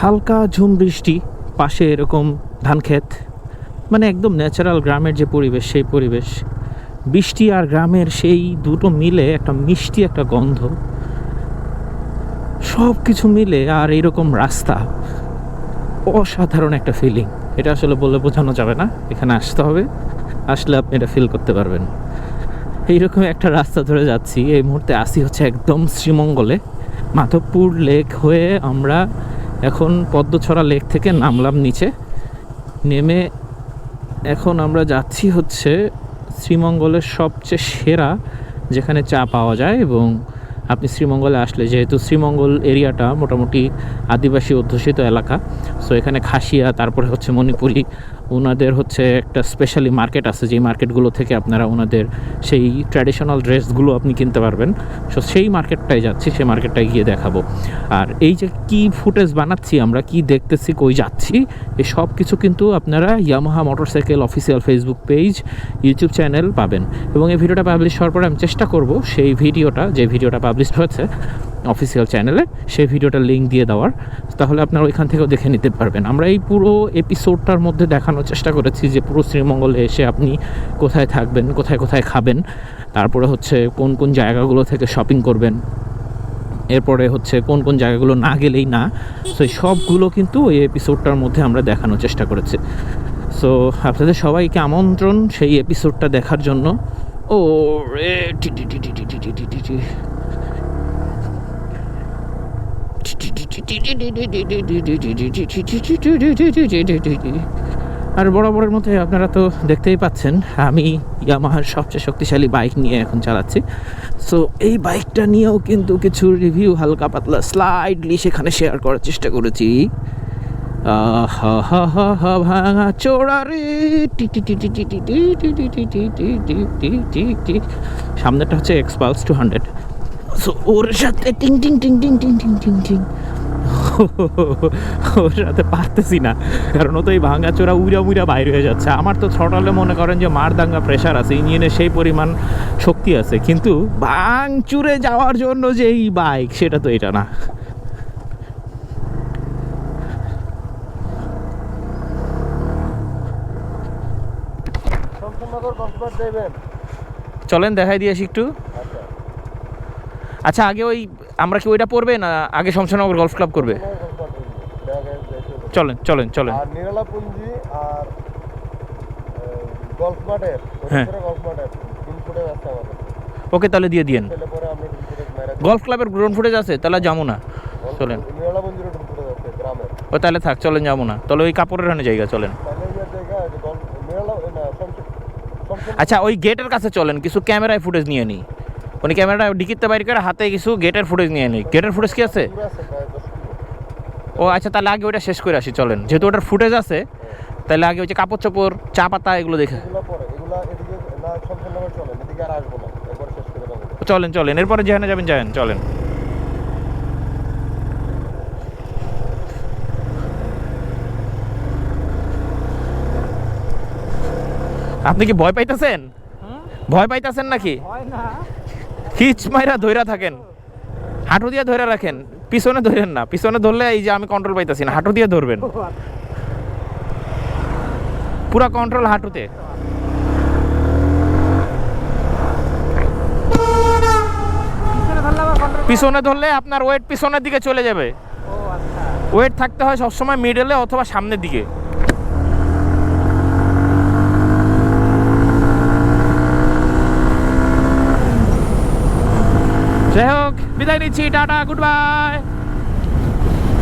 হালকা ঝুম বৃষ্টি, পাশে এরকম ধান ক্ষেত মানে একদম ন্যাচারাল গ্রামের যে পরিবেশ, সেই পরিবেশ। বৃষ্টি আর গ্রামের সেই দুটো মিলে একটা মিষ্টি একটা গন্ধ। সব কিছু মিলে আর এইরকম রাস্তা, অসাধারণ একটা ফিলিং এটা আসলে বলে বোঝানো যাবে না, এখানে আসতে হবে, আসলে আপনি এটা ফিল করতে পারবেন। এইরকম একটা রাস্তা ধরে যাচ্ছি, এই মুহূর্তে আসি হচ্ছে একদম শ্রীমঙ্গলে, মাধবপুর লেক হয়ে আমরা এখন পদ্মছড়া লেক থেকে নামলাম নিচে। নেমে এখন আমরা যাচ্ছি হচ্ছে শ্রীমঙ্গলের সবচেয়ে সেরা, যেখানে চা পাওয়া যায় এবং আপনি শ্রীমঙ্গলে আসলে, যেহেতু শ্রীমঙ্গল এরিয়াটা মোটামুটি আদিবাসী অধ্যুষিত এলাকা সো এখানে খাসিয়া, তারপরে হচ্ছে মণিপুরি ওনাদের হচ্ছে একটা স্পেশালি মার্কেট আছে, যেই মার্কেটগুলো থেকে আপনারা ওনাদের সেই ট্র্যাডিশনাল ড্রেসগুলো আপনি কিনতে পারবেন। সো সেই মার্কেটটায় যাচ্ছি, সেই মার্কেটটায় গিয়ে দেখাবো। আর এই যে কি ফুটেজ বানাচ্ছি আমরা, কি দেখতেছি, কই যাচ্ছি এই সব কিছু কিন্তু আপনারা Yamaha motorcycle official Facebook page YouTube channel পাবেন। এবং এই ভিডিওটা পাবলিশ হওয়ার পরে আমি চেষ্টা করব সেই ভিডিওটা যে ভিডিওটা পাবলিশ হয়েছে অফিসিয়াল চ্যানেলে সেই ভিডিওটার লিঙ্ক দিয়ে দেওয়ার তাহলে আপনারা ওইখান থেকেও দেখে নিতে পারবেন আমরা এই পুরো এপিসোডটার মধ্যে দেখানোর চেষ্টা করেছি যে পুরো শ্রীমঙ্গলে এসে আপনি কোথায় থাকবেন কোথায় কোথায় খাবেন তারপরে হচ্ছে কোন কোন জায়গাগুলো থেকে শপিং করবেন এরপরে হচ্ছে কোন কোন জায়গাগুলো না গেলেই না সো এই সবগুলো কিন্তু এই এপিসোডটার মধ্যে আমরা দেখানোর চেষ্টা করেছি সো আপনাদের সবাইকে আমন্ত্রণ সেই এপিসোডটা দেখার জন্য ও রে টি টি টি টি টি টি টি টি আর বরাবরের মধ্যে আপনারা তো দেখতেই পাচ্ছেন আমি ইয়ামাহার সবচেয়ে শক্তিশালী বাইক নিয়ে এখন চালাচ্ছি সো এই বাইকটা নিয়েও কিন্তু কিছু রিভিউ হালকা পাতলা স্লাইডলি সেখানে শেয়ার করার চেষ্টা করেছি ভাঙা চোরা রে সামনেটা হচ্ছে এক্সপালস টু হান্ড্রেড সো ওর সাথে টিং টিং টিং টিং টিং টিং টিং টিং। ওর সাথে পারতেছি না। কারণ ও তো এই ভাঙা চোরা উইরা উইরা বাইরে হয়ে যাচ্ছে। আমার তো থ্রটালে মনে করেন যে মার দাঙ্গা প্রেশার আছে ইঞ্জিনে সেই পরিমাণ শক্তি আছে। কিন্তু ভাঙচুরে যাওয়ার জন্য যে এই বাইক সেটা তো এটা না। চলেন দেখাই দিয়ে আসি একটু। আচ্ছা আগে ওই আমরা কি ওইটা পড়বে না আগে শমশানগর গলফ ক্লাব করবে। চলেন চলেন চলেন। আর নিরালা আর গল্ফ মাঠের হ্যাঁ। গল্ফ মাঠের তিন ফুটে আছে ওকে তাহলে দিয়ে দিয়েন। গলফ ক্লাবের গ্রাউন্ড ফুটেজ আছে তাহলে যাব না। চলেন। ও তাহলে থাক চলেন যাব না। তাহলে ওই কাপড়ের হানে জায়গা চলেন। আচ্ছা ওই গেটের কাছে চলেন কিছু ক্যামেরায় ফুটেজ নিয়ে নিই উনি ক্যামেরাটা ডিকিতে বাইর করে হাতে কিছু গেটের ফুটেজ নিয়ে নিই। গেটের ফুটেজ কি আছে? ও আচ্ছা তাহলে আগে ওইটা শেষ করে আসি চলেন। যেহেতু ওটার ফুটেজ আছে তাহলে আগে ওই যে কাপড় চোপড় চা পাতা এগুলো দেখে। চলেন চলেন এরপরে যেখানে যাবেন যাবেন চলেন। আপনি কি ভয় পাইতেছেন? ভয় পাইতেছেন নাকি? হিচ মাইরা ধইরা থাকেন। হাঁটু দিয়ে ধরে রাখেন। পিছনে ধরেন না। পিছনে ধরলে এই যে আমি কন্ট্রোল পাইতেছি না, হাঁটু দিয়ে ধরবেন। পুরা কন্ট্রোল হাঁটুতে। পিছনে ধরলে আপনার ওয়েট পিছনের দিকে চলে যাবে। ওয়েট থাকতে হয় সবসময় মিডলে অথবা সামনের দিকে যাই হোক বিদায় নিচ্ছি টাটা গুড বাই